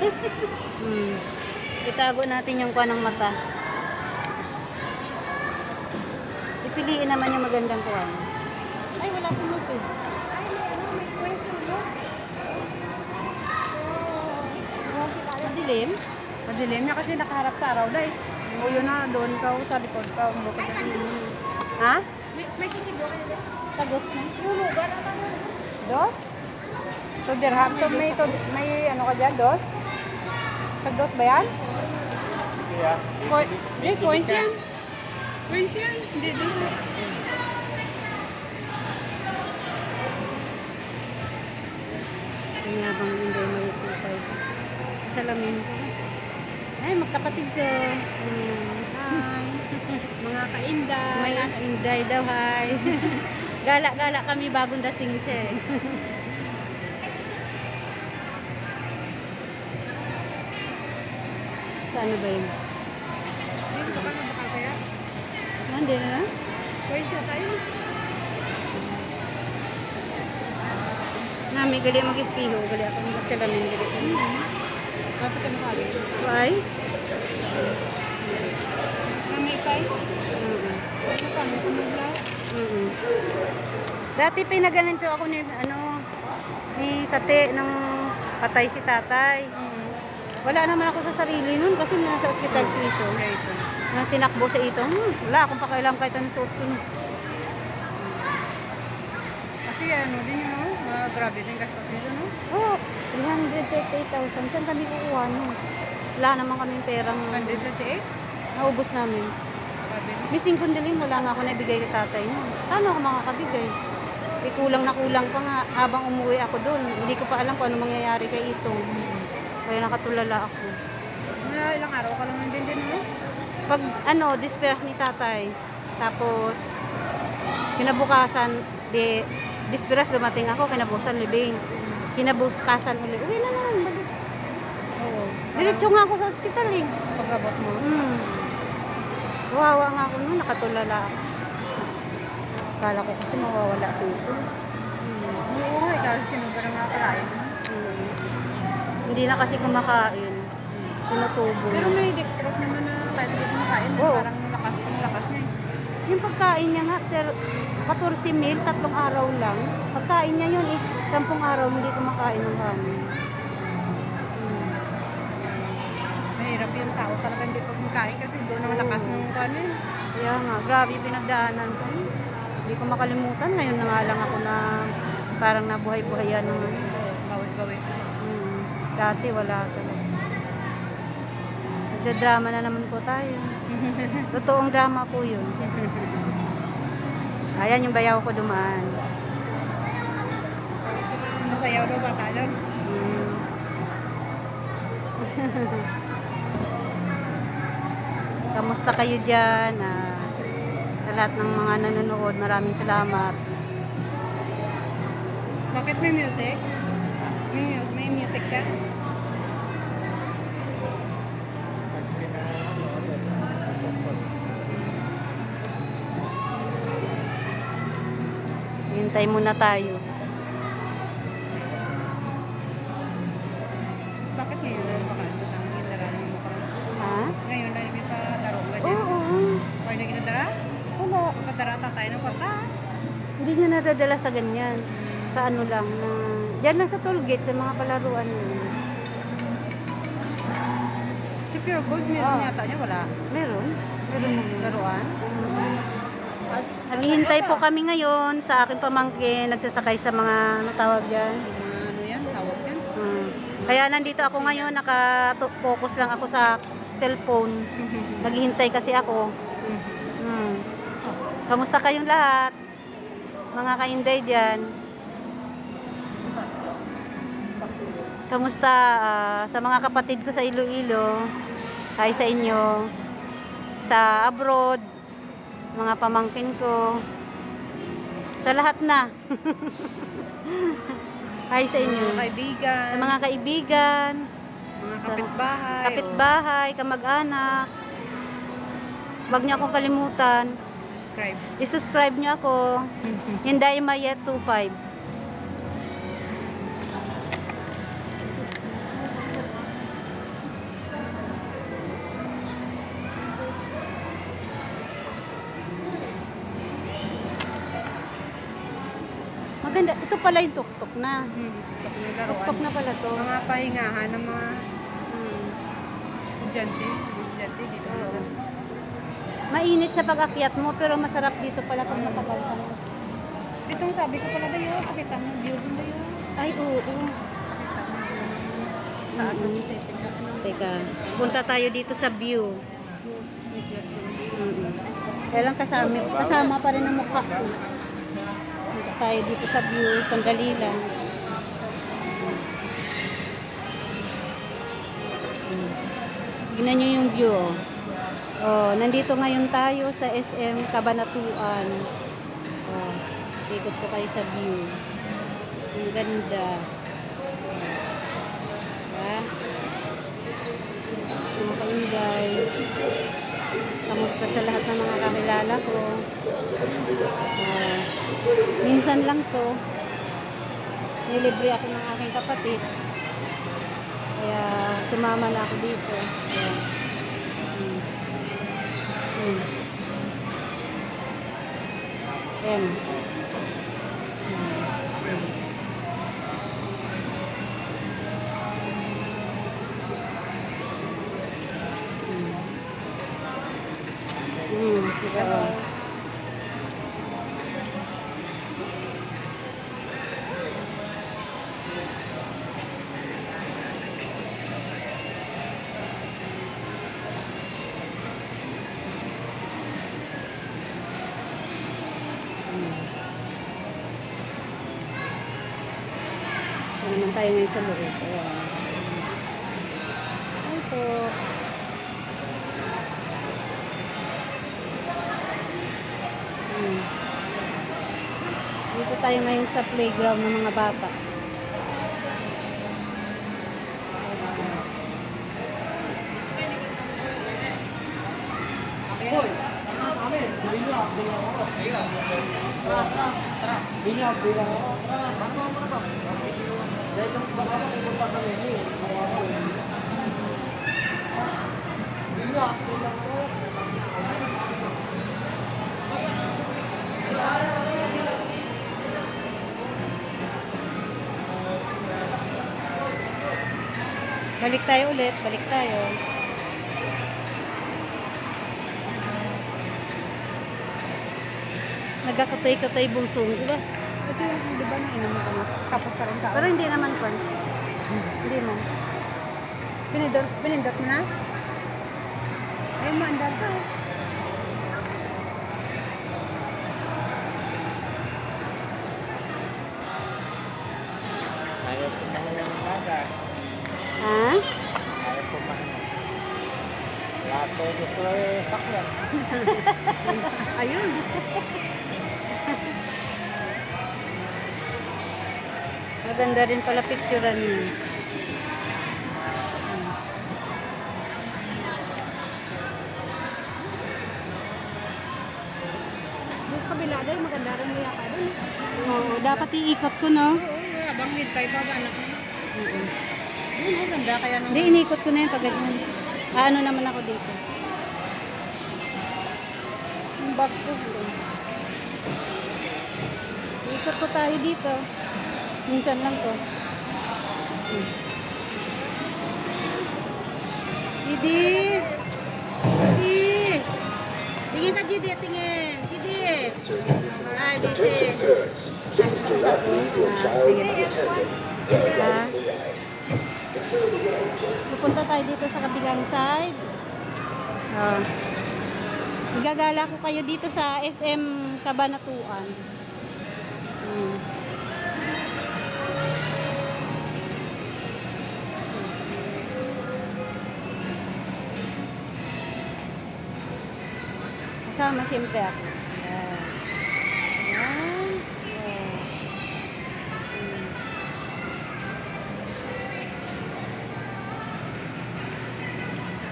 hmm. Itago natin yung kuha ng mata. Ipiliin naman yung magandang kuha. Ay, wala sunod eh. Ay, may ano, may kwento mo. Dilim? Madilim niya kasi nakaharap sa araw na eh. O yun na, doon ka sa likod ka. Umukod ka Ha? May, may sisigaw ka nila. Tagos na. Hulugan na lang. Dos? To dirham. To may, to, may ano ka dyan, dos? Tag dos ba yan? Yeah. Coin, di, coins yan. Coins yan. Hindi, dos. Kaya bang hindi may kupay. Salamin ko. Ay, magkapatid ko. Hmm. Hi. Mga kainday. May inday daw, hi. Gala-gala kami bagong dating siya eh. Sa ano ba yun? Hindi ko pa bakal kaya. Hindi na na? Coins yan tayo. Nami, gali mag-ispiho. Gali ako mag-salamin. Gali ko. Kapit ka makagay. Why? Mamay pay. Mm-mm. Ano pa, may tumugla. Mm-mm. Dati pinaganito ako ni ano ni tate nang patay si tatay. Wala naman ako sa sarili nun kasi nasa ospital si ito. Nang tinakbo sa ito, hmm, wala akong pakialam kahit ano suot ko. Kasi ano din yun, no? Mga grabe din gastos nito, no? Oh, 338,000. Saan kami kukuha nun? Wala naman kaming perang 138? naubos namin. Grabe. May singkong dilim, wala nga ako nabigay kay tatay mo. Paano ako makakabigay? Eh, kulang na kulang pa nga habang umuwi ako doon. Hindi ko pa alam kung ano mangyayari kay ito. Kaya nakatulala ako. Mga ilang araw ka lang din din, no? Pag ano, disperse ni tatay. Tapos, kinabukasan, di, disperse dumating ako, kinabukasan libing. Kinabukasan ulit. Uwi na naman. Oo. Diretso nga ako sa ospital eh. Pag-abot mo. Hmm. Wawa nga ako noon, nakatulala ako. Kala ko kasi mawawala si ito. Hmm. Oo nga, ikaw sino ba na makakalain? Hmm. Hindi na kasi kumakain. Tinutubo. Pero may dextrose naman na kahit hindi kumakain, Oo. parang malakas malakas na eh. Yung pagkain niya nga, ter, 14 mil, tatlong araw lang. Pagkain niya yun eh, 10 araw hindi kumakain ng hangin. Hmm. Mahirap yung tao talaga hindi pa kumakain kasi doon ang lakas ng ano eh. Kaya nga, grabe yung pinagdaanan ko. Hindi ko makalimutan. Ngayon na nga lang ako na parang nabuhay-buhayan ng. Dati wala talaga. Nagda-drama na naman po tayo. Totoong drama po yun. Ayan yung bayaw ko dumaan. Masayaw daw bata doon. Hmm. Kamusta kayo dyan? Ah, sa lahat ng mga nanonood, maraming salamat. Bakit may music? May, may music siya? Hintay muna tayo. Bakit ngayon na baka ano nang ginadara ng parang Ha? ngayon na may palaro ka Oo. dyan? oo. Or na ginadara? Wala. Padara tayo ng kwarta. Hindi niya nadadala sa ganyan. Sa ano lang. Na, diyan lang sa tollgate, sa mga palaruan niya. Si Pure Gold, meron Ah. yata niya, wala. Meron. Meron naman. Laruan? Naghihintay po kami ngayon sa aking pamangkin, nagsasakay sa mga ano tawag. Yung mga ano yan, tawag yan. Hmm. Kaya nandito ako ngayon, naka-focus lang ako sa cellphone. Naghihintay kasi ako. Hmm. Kamusta kayong lahat? Mga kainday dyan. Kamusta ah, sa mga kapatid ko sa Iloilo? Hi sa inyo. Sa abroad. Mga pamangkin ko. Sa lahat na. Hi sa inyo. Mga kaibigan, Sa mga kaibigan, mga kapitbahay. kapitbahay, kamag-anak. Huwag niyo akong kalimutan. subscribe. I-subscribe niyo ako. Hinday Mayet 25. Pala yung tuktok na. Hmm. Tuktok na laruan. Tuktok na pala to. Mga pahingahan ng mga Hmm. estudyante. Estudyante dito. Oo. Mainit sa pag-akyat mo, pero masarap dito pala pag matagal ka. Itong sabi ko pala dayo, pakita mo, view din dayo. Ay, oo. Ng taas ng Mm-mm. setting na. Teka, punta tayo dito sa view. Yes, Mm-mm. Kaya lang kasama, kasama pa rin ang mukha ko. Tayo dito sa view, sandali lang. Tignan nyo yung view. Oh. oh, nandito ngayon tayo sa SM Cabanatuan. Oh, ikot ko kayo sa view. Ang ganda. Diba? Mga kainday. Kamusta sa lahat ng mga kakilala ko. Ah, minsan lang to. Nilibre ako ng aking kapatid. Kaya sumama na ako dito. Ayan. Hmm. Hmm. Ayan. Naman tayo ngayon sa loob. Ayan. Ay po. Hmm. Dito tayo ngayon sa playground ng mga bata. Balik tayo ulit, balik tayo. Nagkakatay-katay busong, di ba? Ito yung, di ba, nang inam ko na. Tapos ka rin ka. Pero hindi naman kon. Hindi man. Pinindot, pinindot mo na? Ay, maandar ka. Ayaw ko naman ng umaga. Ha? Ayaw ko man. Lahat ko gusto ay sakyan. Ayun. Maganda rin pala picturean niya. Sa kabila daw, maganda rin mo yaka doon. Oo, dapat iikot ko, no? Oo, abang tayo pa anak mo? Oo. Yun, oh, ganda kaya nung... Hindi, inikot ko na yun pag ganyan. Ah, ano naman ako dito. Yung bag ko. Ikot ko tayo dito. Minsan lang to. Didi! Didi! Tingin ka, Didi. Tingin. Didi! Ah, Didi. Sige. Ha? Pupunta tayo dito sa kabilang side. Ah. Igagala ko kayo dito sa SM Cabanatuan. Kasama siyempre ako. Ayan.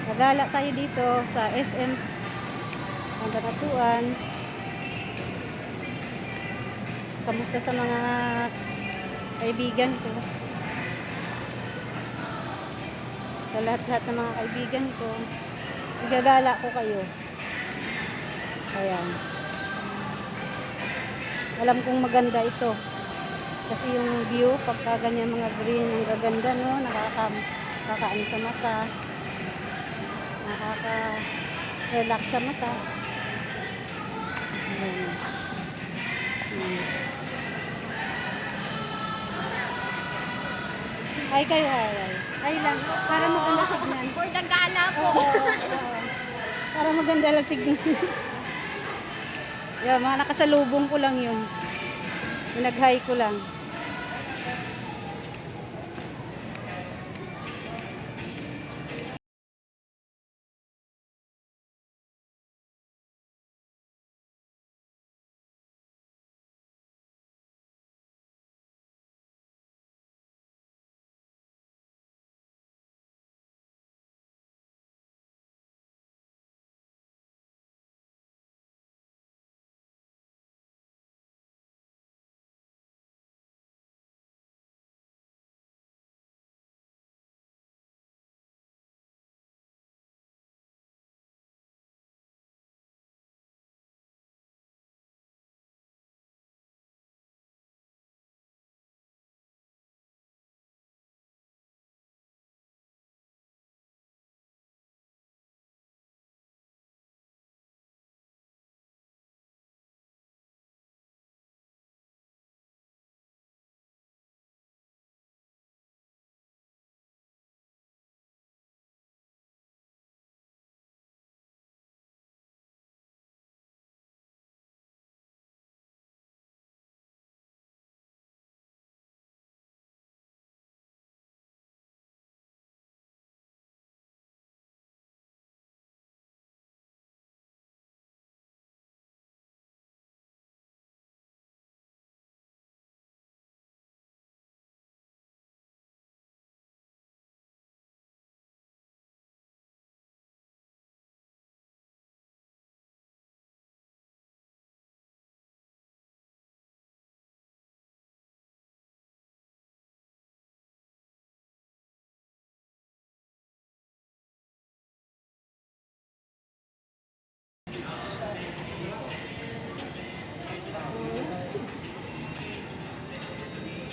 Nagala tayo dito sa SM Pangkakatuan. Kamusta sa mga kaibigan ko? Sa lahat-lahat ng mga kaibigan ko. Igagala ko kayo. Ayan. Alam kong maganda ito. Kasi yung view, pagka ganyan mga green, ang gaganda, no? Nakaka, nakakaano sa mata. Nakaka-relax sa mata. Ayan. Hmm. Ay kayo, ay, ay. Ay lang, para maganda tignan. For the gala po. Oo, oo, oo. Para maganda lang tignan. Yan, mga nakasalubong ko lang yun. Pinag-hi ko lang.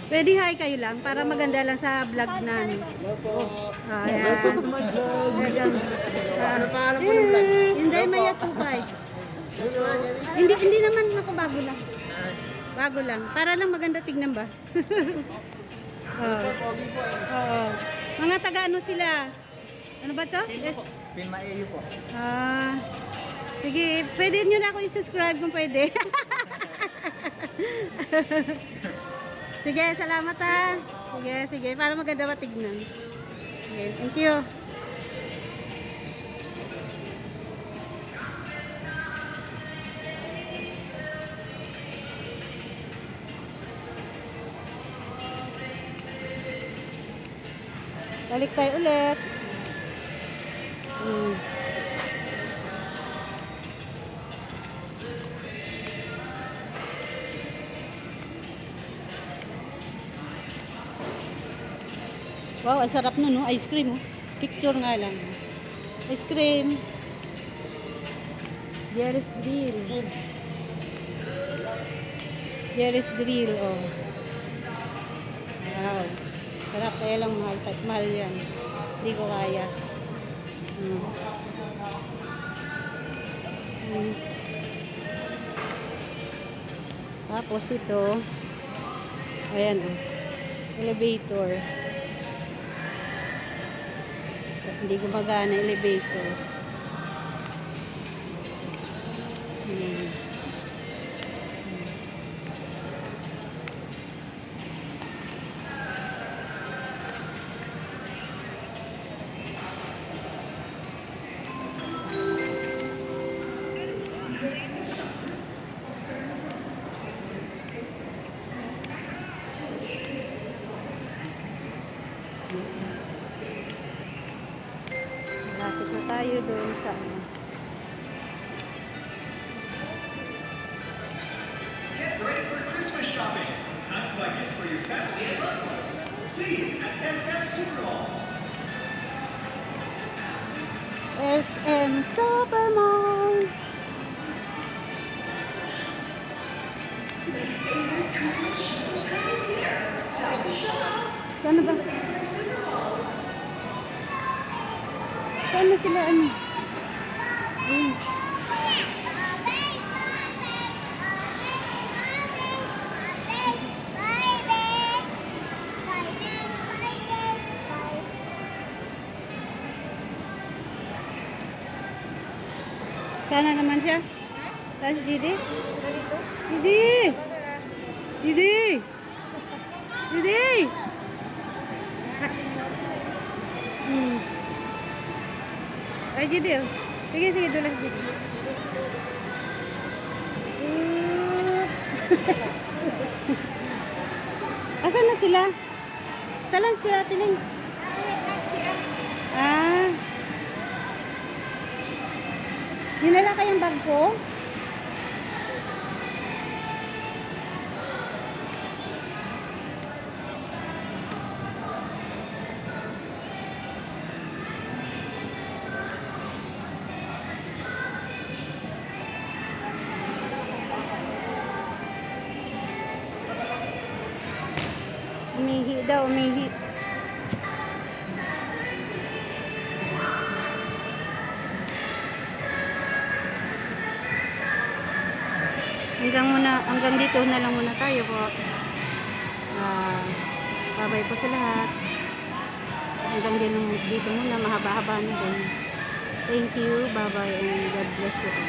Pwede hi kayo lang para maganda lang sa vlog namin. Oh, ayan. Ayan. Ah, Paano po ng vlog? hindi, may 2.5. Hindi, hindi naman ako bago lang. Bago lang. Para lang maganda tignan ba? Oo. Oo. Mga taga ano sila? Ano ba to? Yes. Pinmaiyo po. Ah, sige, pwede nyo na ako i-subscribe kung pwede. sige, salamat ha. Sige, sige, para maganda matignan. Okay, thank you. Balik tayo ulit. Wow, ang sarap nun, no? Ice cream, oh. Picture nga lang. Ice cream. Jerry's Grill. Jerry's Grill, oh. Wow. Sarap, kaya lang mahal, mahal yan. Hindi ko kaya. Hmm. Hmm. Tapos ito, ayan oh, elevator. Hindi gumagana elevator. Hmm. Tayo doon sa. Get ready for Christmas shopping. Time to buy gifts for your family and loved ones. See you at SM Supermalls. SM Sana naman siya? Saan si Didi? Didi! Didi! Didi! Ha? Hmm. Ay, Didi. oh. Sige, sige, dulas Didi. Oops! Asan na sila? Saan sila, Tiling? Dinala kayong bag ko? Umihi daw, umihi. Hanggang muna, hanggang dito na lang muna tayo po. Ah, babay po sa lahat. Hanggang dito, dito muna, mahaba-haba na din. Thank you, bye-bye, and God bless you all.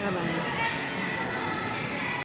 Bye-bye.